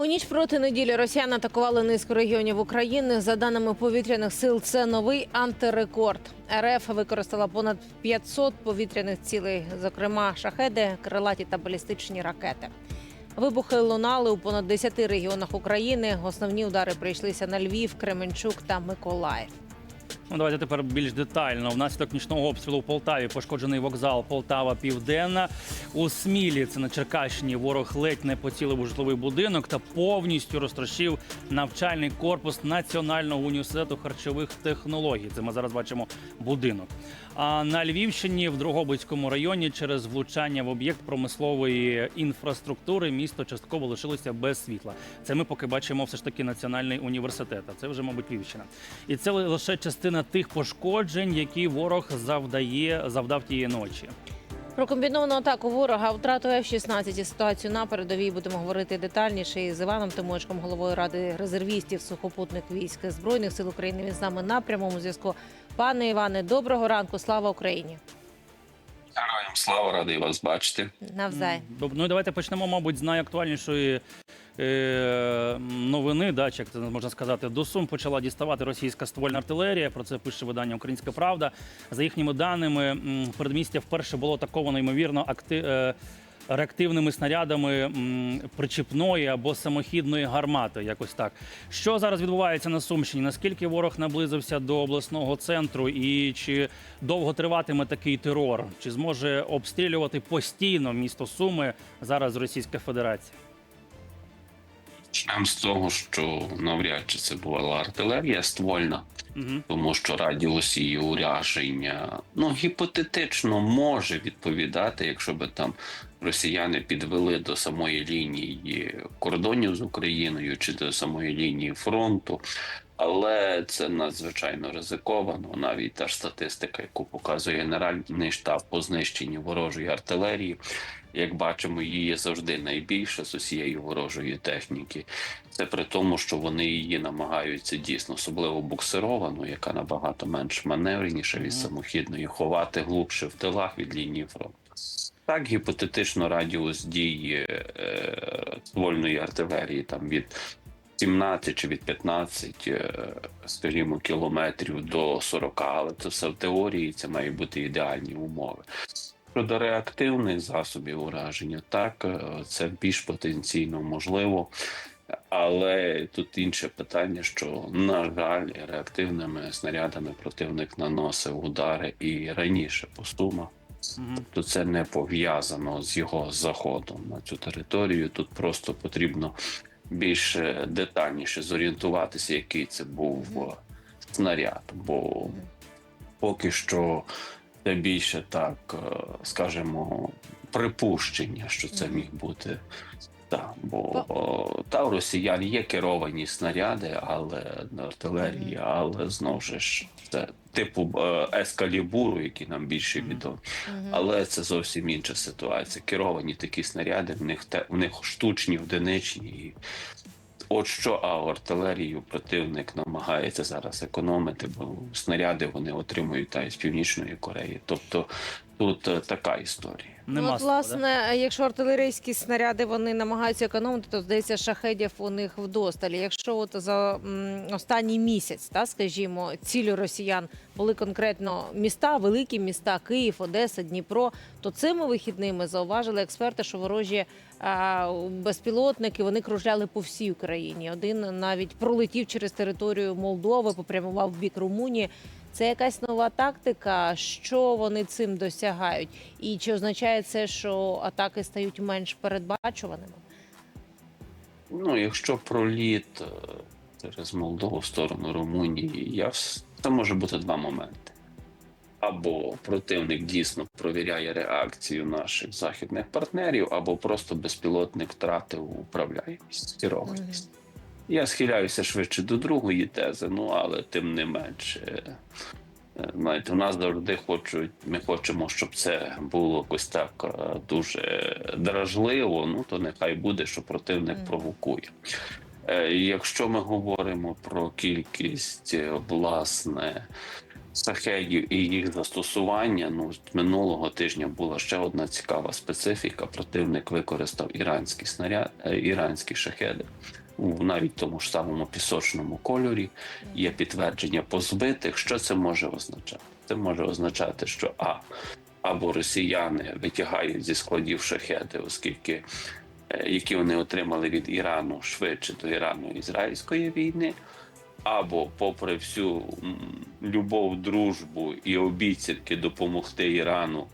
У ніч проти неділі росіяни атакували низку регіонів України. За даними повітряних сил, це новий антирекорд. РФ використала понад 500 повітряних цілей, зокрема шахеди, крилаті та балістичні ракети. Вибухи лунали у понад 10 регіонах України. Основні удари прийшлися на Львів, Кременчук та Миколаїв. Ну, давайте тепер більш детально. Внаслідок нічного обстрілу в Полтаві пошкоджений вокзал Полтава Південна. У Смілі, це на Черкащині, ворог ледь не поцілив у житловий будинок та повністю розтрощив навчальний корпус Національного університету харчових технологій. Це ми зараз бачимо будинок. А на Львівщині в Дрогобицькому районі через влучання в об'єкт промислової інфраструктури місто частково лишилося без світла. Це ми поки бачимо все ж таки національний університет. А це вже, мабуть, Львівщина. І це лише частина тих пошкоджень, які ворог завдає завдав тієї ночі. Про комбіновану атаку ворога, втрату F-16 і ситуацію на передовій будемо говорити детальніше із Іваном Тимочком, головою ради резервістів сухопутних військ збройних сил України. Він з нами на прямому зв'язку. Пане Іване, доброго ранку. Слава Україні! Героям слава радий вас бачити. Навзай. Ну і давайте почнемо, мабуть, з найактуальнішої е, новини. Да, чи як це можна сказати, до Сум почала діставати російська ствольна артилерія. Про це пише видання Українська Правда. За їхніми даними, передмістя вперше було атаковано ймовірно акти... е, реактивними снарядами причіпної або самохідної гармати. Якось так. Що зараз відбувається на Сумщині? Наскільки ворог наблизився до обласного центру, і чи довго триватиме такий терор? Чи зможе обстрілювати постійно місто Суми зараз Російська Федерація? Почнемо з того, що навряд чи це була артилерія ствольна, Угу. тому що радіус її ураження ну гіпотетично може відповідати, якщо би там росіяни підвели до самої лінії кордонів з Україною чи до самої лінії фронту. Але це надзвичайно ризиковано. Навіть та ж статистика, яку показує Генеральний штаб по знищенні ворожої артилерії, як бачимо, її завжди найбільше з усієї ворожої техніки. Це при тому, що вони її намагаються дійсно, особливо буксировану, яка набагато менш маневреніша від самохідної, ховати глубше в тилах від лінії фронту. Так, гіпотетично радіус дії е, ствольної артилерії там від 17 чи від 15, е, скажімо, кілометрів до 40, але це все в теорії, це мають бути ідеальні умови. Щодо реактивних засобів ураження, так е, це більш потенційно можливо. Але тут інше питання, що на жаль, реактивними снарядами противник наносив удари і раніше по сумах. Угу. Тобто це не пов'язано з його заходом на цю територію. Тут просто потрібно більш детальніше зорієнтуватися, який це був е, снаряд. Бо поки що це більше так, е, скажімо, припущення, що це міг бути. Так, бо о, та у росіян є керовані снаряди, але на артилерії, але знову ж це типу е, ескалібуру, які нам більше відомі. Але це зовсім інша ситуація. Керовані такі снаряди, в них те в них штучні, одиничні. І от що, а артилерію противник намагається зараз економити, бо снаряди вони отримують та із північної Кореї. Тобто тут е, така історія. Нема Ну, от, власне, якщо артилерійські снаряди вони намагаються економити, то здається, шахедів у них вдосталі. Якщо от за м, останній місяць, та скажімо, цілю росіян були конкретно міста, великі міста, Київ, Одеса, Дніпро, то цими вихідними зауважили експерти, що ворожі а, безпілотники вони кружляли по всій Україні. Один навіть пролетів через територію Молдови, попрямував в бік Румунії. Це якась нова тактика. Що вони цим досягають? І чи означає це, що атаки стають менш передбачуваними? Ну, якщо проліт е, через Молдову в сторону Румунії, я це може бути два моменти. Або противник дійсно провіряє реакцію наших західних партнерів, або просто безпілотник втратив управляємість, керованість. Я схиляюся швидше до другої тези, ну але тим не менше. е, Знаєте, у нас завжди хочуть, ми хочемо, щоб це було якось так е, дуже дражливо. Ну то нехай буде, що противник Мгм. провокує. Е, Якщо ми говоримо про кількість власне Сахедів і їх застосування. Ну минулого тижня була ще одна цікава специфіка. Противник використав іранські снаряд, іранські шахеди. У навіть тому ж самому пісочному кольорі є підтвердження по збитих. Що це може означати? Це може означати, що а або росіяни витягають зі складів шахеди, оскільки е, які вони отримали від Ірану швидше до Ірану-ізраїльської війни, або, попри всю любов, дружбу і обіцянки допомогти Ірану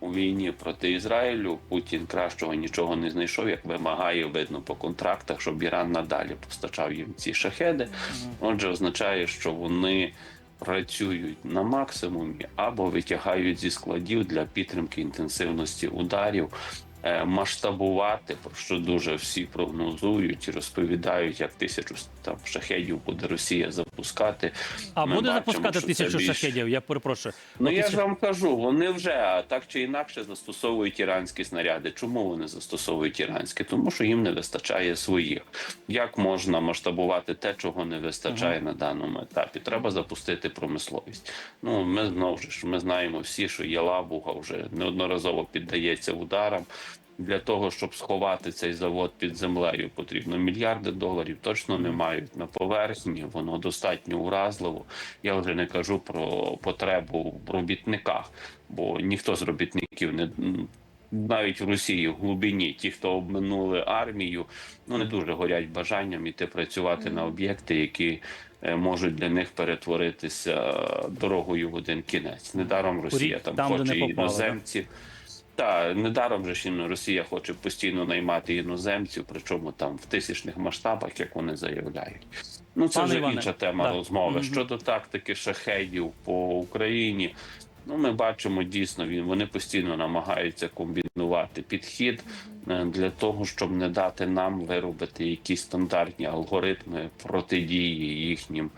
у війні проти Ізраїлю, Путін кращого нічого не знайшов, як вимагає, видно по контрактах, щоб Іран надалі постачав їм ці шахеди. Отже, означає, що вони працюють на максимумі або витягають зі складів для підтримки інтенсивності ударів. Е, Масштабувати, про що дуже всі прогнозують і розповідають, як тисячу там шахедів буде Росія запускати. А Ми буде бачимо, запускати тисячу більш- шахедів? Я перепрошую. Ну От я тисячу- ж вам кажу, вони вже так чи інакше застосовують іранські снаряди. Чому вони застосовують іранські? Тому що їм не вистачає своїх. Як можна масштабувати те, чого не вистачає на даному етапі? Треба запустити промисловість. Ну ми знову ж ми знаємо всі, що Ялабуга вже неодноразово піддається ударам. Для того щоб сховати цей завод під землею, потрібно мільярди доларів. Точно не мають на поверхні. Воно достатньо уразливо. Я вже не кажу про потребу в робітниках, бо ніхто з робітників не навіть в Росії в глибині, ті, хто обминули армію, ну не дуже горять бажанням іти працювати на об'єкти, які е, можуть для них перетворитися дорогою в один кінець. Недаром Росія там, там, хоче іноземців. Та недаром же ж Росія хоче постійно наймати іноземців, причому там в тисячних масштабах, як вони заявляють. Ну це Пане вже Іване, інша тема да. розмови. Мгм. Щодо тактики шахедів по Україні, ну ми бачимо дійсно, він вони постійно намагаються комбінувати підхід е, для того, щоб не дати нам виробити якісь стандартні алгоритми протидії їхнім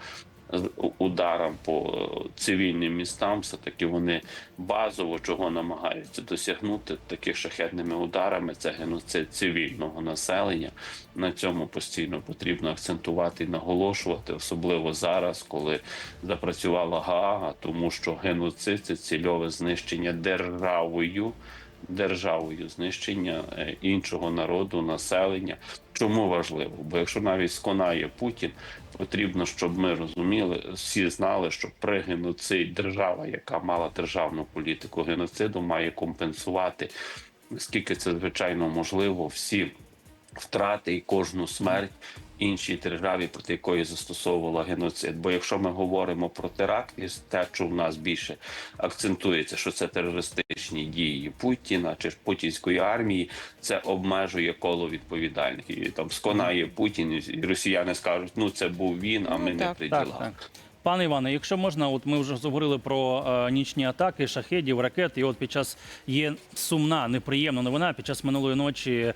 ударам по е, цивільним містам. Все таки вони базово чого намагаються досягнути таких шахетними ударами. Це геноцид цивільного населення. На цьому постійно потрібно акцентувати і наголошувати, особливо зараз, коли запрацювала Гаага, тому що геноцид це цільове знищення державою. Державою знищення е, іншого народу, населення. Чому важливо? Бо якщо навіть сконає Путін, потрібно, щоб ми розуміли, всі знали, що при геноциді держава, яка мала державну політику геноциду, має компенсувати наскільки це звичайно можливо, всі втрати і кожну смерть іншій державі, проти якої застосовувала геноцид. Бо якщо ми говоримо про теракт, і те, що в нас більше акцентується, що це терористичні дії Путіна чи ж путінської армії, це обмежує коло відповідальних. І там сконає Путін, і росіяни скажуть, ну це був він, а Ну, ми не так. при Так, ділах. Пане Іване, якщо можна, от ми вже говорили про е, нічні атаки, шахедів, ракет. І от під час є сумна, неприємна новина. Під час минулої ночі е,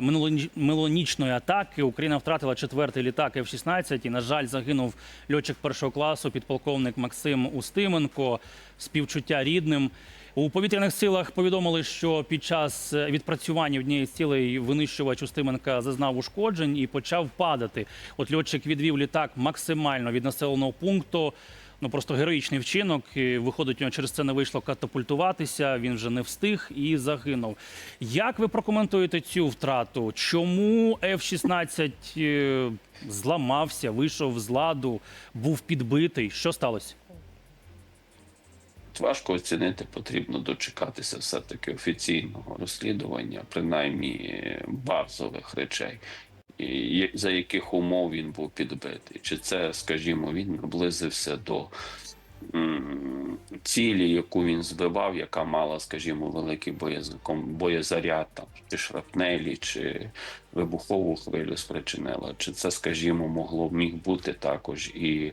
минулоні- минулонічної атаки Україна втратила четвертий літак F-16 і, на жаль, загинув льотчик першого класу, підполковник Максим Устименко. Співчуття рідним. У повітряних силах повідомили, що під час е, відпрацювання однієї з цілей винищувач Устименка зазнав ушкоджень і почав падати. От льотчик відвів літак максимально від населеного пункту. Ну просто героїчний вчинок. Виходить, у нього через це не вийшло катапультуватися. Він вже не встиг і загинув. Як ви прокоментуєте цю втрату? Чому F-16 е, зламався, вийшов з ладу, був підбитий? Що сталося? Важко оцінити, потрібно дочекатися все-таки офіційного розслідування, принаймні е, базових речей, і за яких умов він був підбитий. Чи це, скажімо, він наблизився до цілі, яку він збивав, яка мала, скажімо, великий боєзаряд, там, чи шрапнелі, чи вибухову хвилю спричинила, чи це, скажімо, могло міг бути також і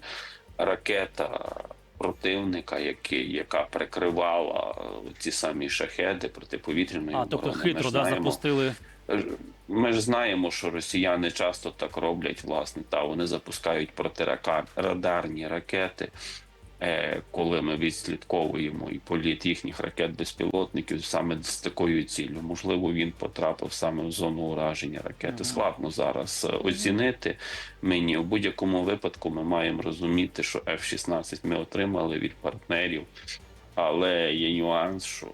ракета противника, який, яка прикривала е, ці самі шахеди протиповітряної А тобто хитро ж да, знаємо, запустили. ми ж знаємо, що росіяни часто так роблять, власне, та вони запускають протирадарні ракети. Е, коли ми відслідковуємо і політ їхніх ракет безпілотників саме з такою ціллю. Можливо, він потрапив саме в зону ураження ракети. Складно зараз е, оцінити мені. У будь-якому випадку ми маємо розуміти, що F-16 ми отримали від партнерів. Але є нюанс, що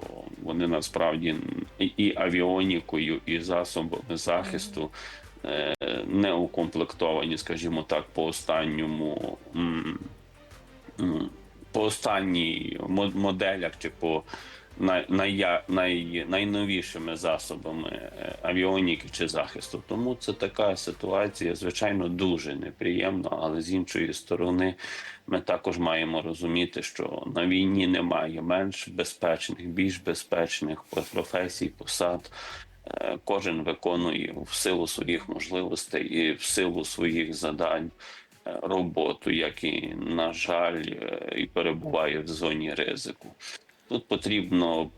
вони насправді і, авіонікою, і засобами захисту е, не укомплектовані, скажімо так, по останньому по останній мо- моделях чи по най, най, найновішими засобами е, авіоніки чи захисту. Тому це така ситуація, звичайно, дуже неприємна, але з іншої сторони, ми також маємо розуміти, що на війні немає менш безпечних, більш безпечних професій, посад. Е, Кожен виконує в силу своїх можливостей і в силу своїх завдань е, роботу, як і, на жаль, е, і перебуває в зоні ризику. Тут потрібно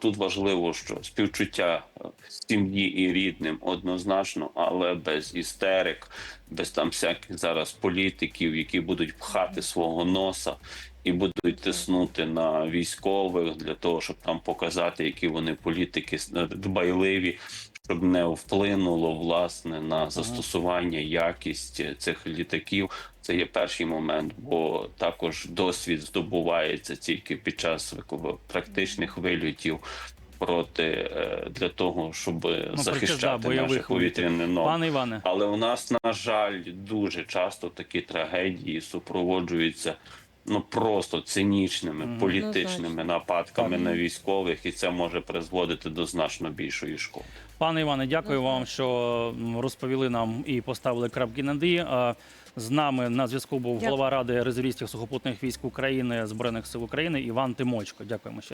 тут важливо, що співчуття сім'ї і рідним однозначно, але без істерик, без там всяких зараз політиків, які будуть пхати свого носа і будуть тиснути на військових для того, щоб там показати, які вони політики е, дбайливі, щоб не вплинуло власне на застосування якість цих літаків. Це є перший момент, бо також досвід здобувається тільки під час практичних вильотів проти е, для того, щоб да, захищати бойових наше повітряне Іване, Але у нас, на жаль, дуже часто такі трагедії супроводжуються ну просто цинічними політичними нападками Так. на військових, і це може призводити до значно більшої шкоди. Пане Іване, дякую Мгм. вам, що розповіли нам і поставили крапки на «і». З нами на зв'язку був Дякую. голова ради резервістів сухопутних військ України збройних сил України Іван Тимочко. Дякуємо ще.